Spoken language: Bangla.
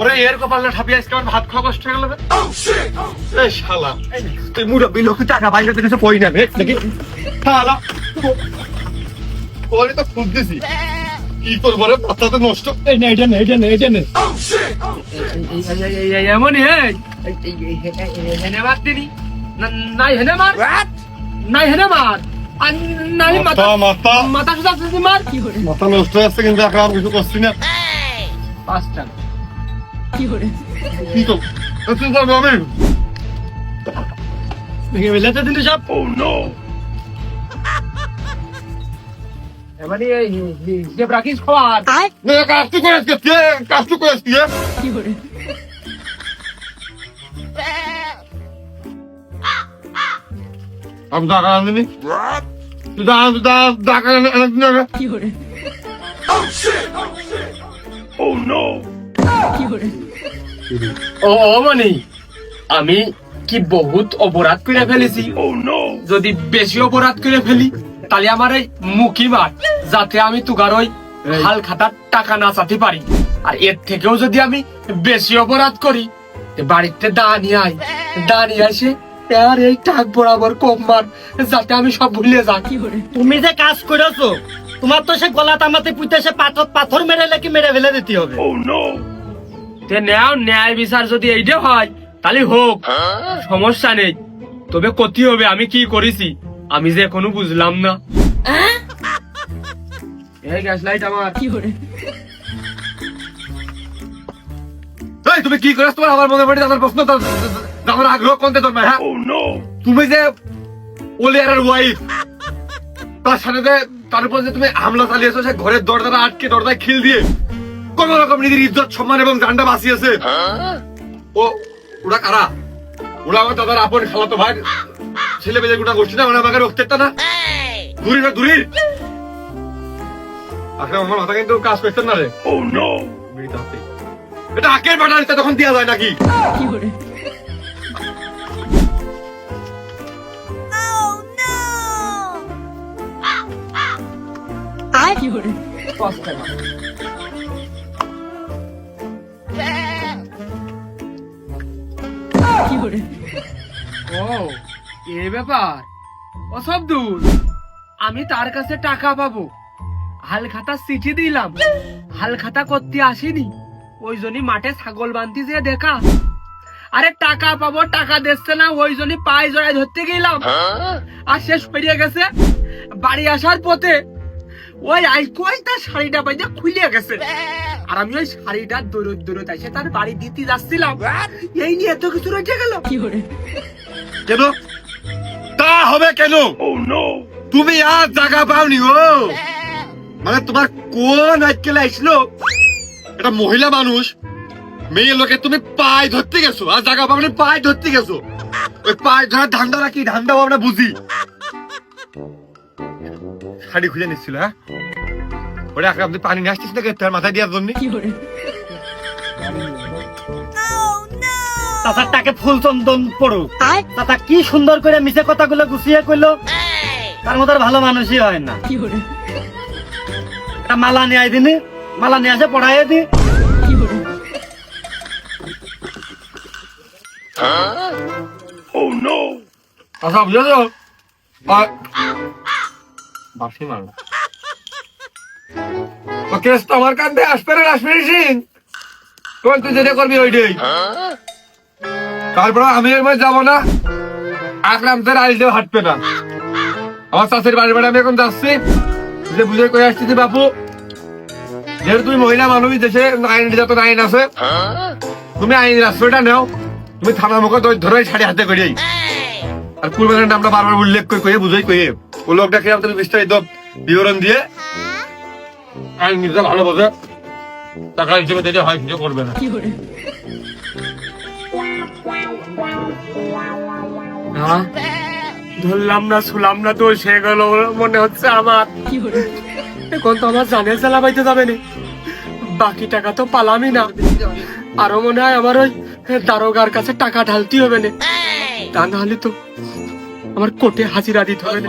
ওরে এর কপালে ঠাপিয়ে আজকে আমার ভাত খাওয়া কষ্ট হয়ে গেল এই শালা তুই মুরব্বী লোক টাকা কিছু না রে নাকি শালা তো খুব দিছি কি করব রে মাথা তো নষ্ট এই নে এটা নে এটা নে এটা নে এমনই হে হেনে মার দিনি নাই হেনে মার নাই হেনে মার নাই মাথা মাথা মাথা মাথা মার কি করে মাথা নষ্ট হয়ে কিন্তু এখন আর কিছু করছি না পাঁচ টাকা আমি? ফেলেছে কিন্তু সব। এবারে এই হিসেব রাখিস খাওয়ার নে কাজটি করে? কে কাজটি করে আজকে আমি ও ও মানে আমি কি বহুত অপরাধ করে ফেলেছি? যদি বেশি অপরাধ করে ফেলি তাহলে আমার এই মুখি মার যাতে আমি তুগার ওই হাল খাতার টাকা না চাতে পারি। আর এর থেকেও যদি আমি বেশি অপরাধ করি বাড়িতে দাঁড়িয়ে আই দাঁড়িয়ে আসে আর এই টাক বরাবর কম মার যাতে আমি সব ভুলে যাই। তুমি যে কাজ করেছ তোমার তো সে গলা তামাতে পুঁতে সে পাথর পাথর মেরে লেগে মেরে ফেলে দিতে হবে। তে নেও ন্যায় বিচার যদি এইটা হয় তাহলে হোক। সমস্যা নেই। তবে ক্ষতি হবে আমি কি করেছি? আমি যে এখনও বুঝলাম না। এই গ্যাস লাইট আমার এই তুমি কি করে তোমার? আমার মনে পড়ে আমার প্রশ্ন আমার আগ্রহ কোনতে তোমার হ্যাঁ? তুমি যে ওলিয়ারের ওয়াইফ তার সাথে যে তার উপর যে তুমি হামলা চালিয়েছো সে ঘরের দরজাটা আটকে দরজায় খিল দিয়ে। কোন রকম নিজের ইজ্জত সম্মান এবং জানটা বাঁচিয়েছে? ও ওরা কারা? ওরা আমার দাদার আপন খালাতো ভাই। ছেলে মেয়ে গোটা গোষ্ঠী না ওরা আমাকে রক্তেরটা না দূরি না দূরি। আসলে আমার মাথা কিন্তু কাজ করছেন না রে। ও নো এটা আকের বাটালিতে তখন দেওয়া যায় নাকি? পাঁচ টাকা। ও এই ব্যাপার। ও সব দূর আমি তার কাছে টাকা পাবো। হাল খাতা চিঠি দিলাম। হাল খাতা করতে আসিনি। ওই জন্যই মাঠে ছাগল বানতে যে দেখা। আরে টাকা পাবো, টাকা দিচ্ছে না, ওই জন্যই পায়ে জড়াই ধরতে গেলাম। আর শেষ পেরিয়ে গেছে। বাড়ি আসার পথে ওই আইকোই তার শাড়িটা বাইজা খুলে গেছে। আর আমি ওই শাড়িটা দৌড়ত দৌড়ত এসে তার বাড়ি দিতে যাচ্ছিলাম। এই নিয়ে এত কিছু রয়ে গেল। কেন? তা হবে কেন? তুমি আর জায়গা পাওনি ও। মানে তোমার কোন আজকাল আসলো এটা মহিলা মানুষ মেয়ে লোকে তুমি পায়ে ধরতে গেছো আর জায়গা পাওনি পায়ে ধরতে গেছো। ওই পায়ে ধরার ধান্দা রাখি ধান্দা আমরা বুঝি। শাড়ি খুলে নিচ্ছিল হ্যাঁ? ওটা এখন আপনি পানি নিয়ে আসছিস নাকি? তার মাথায় দেওয়ার জন্য তাছাড় তাকে ফুল চন্দন পড়ো তাতা কি সুন্দর করে মিশে কথাগুলো গুছিয়ে কইলো। তার মতো ভালো মানুষই হয় না। একটা মালা নিয়ে দিনি। মালা নিয়ে আসে পড়াই দি। আচ্ছা বুঝেছ? বাসি মারো। কেস তো কান্দে আসবে না আসবে সিং? কোন তুই যেটা করবি ওইটাই। তারপর আমি এর না, আকরাম তোর আইল দিয়ে হাঁটবে না। আমার চাষের বাড়ি বাড়ি আমি এখন যাচ্ছি। যে বুঝে আসছি বাপু, যেহেতু তুমি মহিলা মানুষ, দেশে আইন নির্যাতন আইন আছে, তুমি আইন রাস্তাটা নেও। তুমি থানার মুখে ধরে ছাড়ি হাতে করিয়াই আর কুরবানের নামটা বারবার উল্লেখ করে কয়ে, বুঝাই কয়ে। ও লোকটা খেয়ে আপনাদের বিস্তারিত বিবরণ দিয়ে নিজে টাকা হিসেবে হয় কিছু করবে না। না ধরলাম না শুলাম না তো সে গেল মনে হচ্ছে আমার। এখন তো আমার জানের জ্বালা পাইতে যাবে না। বাকি টাকা তো পালামই না। আরও মনে হয় আমার ওই দারোগার কাছে টাকা ঢালতে হবে না। তা না হলে তো আমার কোর্টে হাজিরা দিতে হবে না।